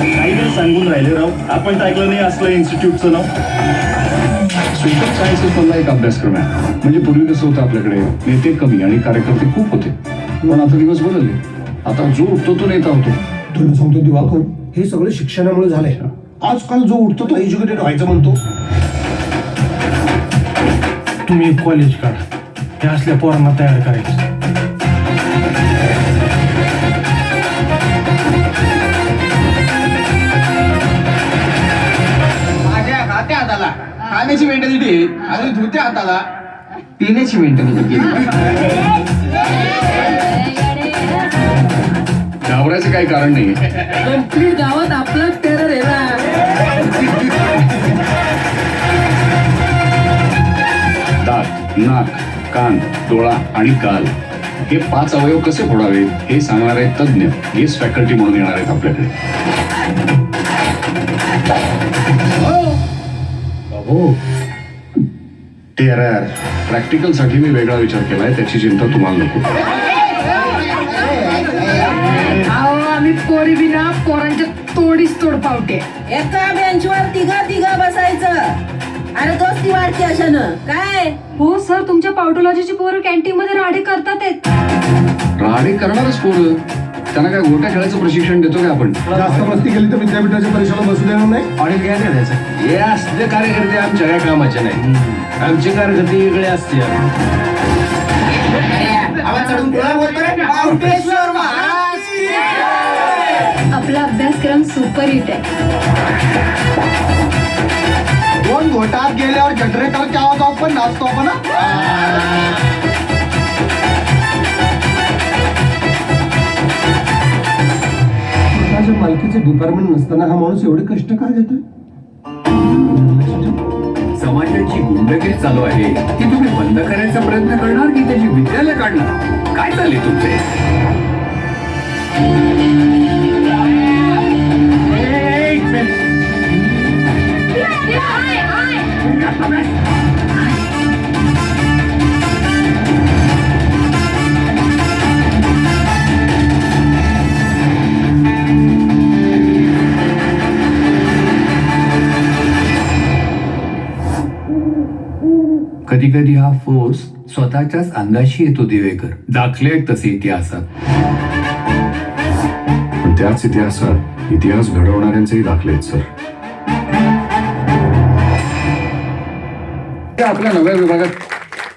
काही वेळ सांगून राहिले राव. आपण तर ऐकलं नाही असलं इन्स्टिट्यूटचं नाव. सोशल सायन्सेस मधला एक अभ्यासक्रम आहे. म्हणजे पूर्वी कसं होतं आपल्याकडे? नेते कमी आणि कार्यकर्ते खूप होते. पण आता दिवस बदलले. आता जो उठतो तो नेता होतो. तुला सांगतो दिवाकर हे सगळं शिक्षणामुळे झालंय. आजकाल जो उठतो तो एज्युकेटेड व्हायचं म्हणतो. तुम्ही कॉलेज काढा. हे असल्या पोरांना तयार करायचं माझ्या खात्या हाताला. खाण्याची मेंटॅलिटी आणि धुत्या हाताला. पिण्याची मेंटॅलिटी घाबरायचं काही कारण नाही. कंप्लीट गावात आपलाच टेरर आहे ना. दात नाक कान डोळा आणि गाल. हे पाच अवयव कसे फोडावे हे सांगणारे तज्ज्ञ गेस्ट फॅकल्टी म्हणून येणार आहेत आपल्याकडे. टेरर प्रॅक्टिकलसाठी मी वेगळा विचार केलाय त्याची चिंता तुम्हाला नको. आम्ही पोरी बिना पोरांच्या तोडीस तोड एका बेंचवर तिघा तिघा वाढते अशानं. काय? हो सर तुमच्या पावटोलॉजीची पोरं कॅन्टीन मध्ये राडे करतात आहेत. राडे करणारच पोरं. त्यांना काय गोट्या खेळायचं प्रशिक्षण देतो का आपण? जास्त मस्ती केली तर विद्यापीठाच्या परीक्षेला बसू देणार नाही? आणि काय करायचं हे असले कार्यकर्ते आमच्या काय कामाचे नाही. आमचे कार्यकर्ते वेगळे असते आपला अभ्यासक्रम सुपर हिट आहे. दोन घोटात गेल्यावर जनरेटरच्या आवाजावर पण नाचतो आपण हा? स्वतःच्या मालकीचे डिपार्टमेंट नसताना हा माणूस एवढे कष्ट का घेतोय? समाजाची गुंडगिरी चालू आहे. ती तुम्ही बंद करायचा प्रयत्न करणार की त्याची विद्यालय काढणार? काय चालले तुमचे? कधी कधी हा फोर्स स्वतःच्याच अंगाशी येतो दिवेकर. दाखले आहेत तसे इतिहासात. पण त्याच इतिहासात इतिहास घडवणाऱ्यांचेही दाखले आहेत sir. Ciao, plano, vengo para acá.